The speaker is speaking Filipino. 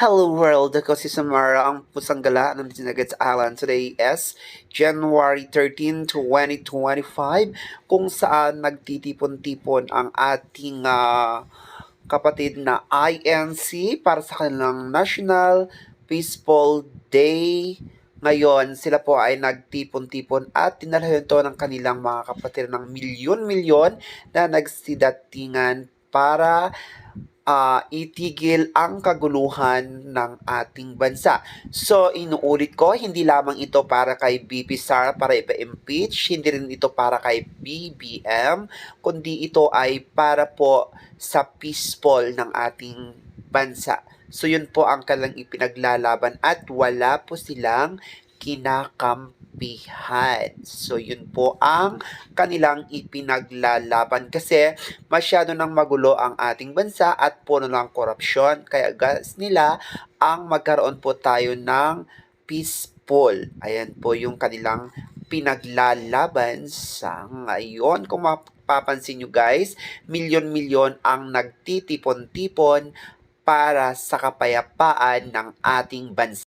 Hello world, ako si Samara, ang pusang gala ng Disnagets Island. Today is January 13, 2025, kung saan nagtitipon-tipon ang ating ah, kapatid na INC para sa kanilang National Peaceful Day. Ngayon, sila po ay nagtipon-tipon at tinalhan ito ng kanilang mga kapatid ng milyon-milyon na nagsidatingan para ah, itigil ang kaguluhan ng ating bansa. So, inuulit ko, hindi lamang ito para kay BP Sara para ipa-impeach, hindi rin ito para kay BBM, kundi ito ay para po sa peaceful ng ating bansa. So, yun po ang kanilang ipinaglalaban at wala po silang kinakampihan. So, yun po ang kanilang ipinaglalaban kasi masyado nang magulo ang ating bansa at puno ng korupsyon. Kaya gas nila ang magkaroon po tayo ng peaceful. Ayan po yung kanilang pinaglalaban sa ngayon. Kung mapapansin nyo guys, milyon-milyon ang nagtitipon-tipon para sa kapayapaan ng ating bansa.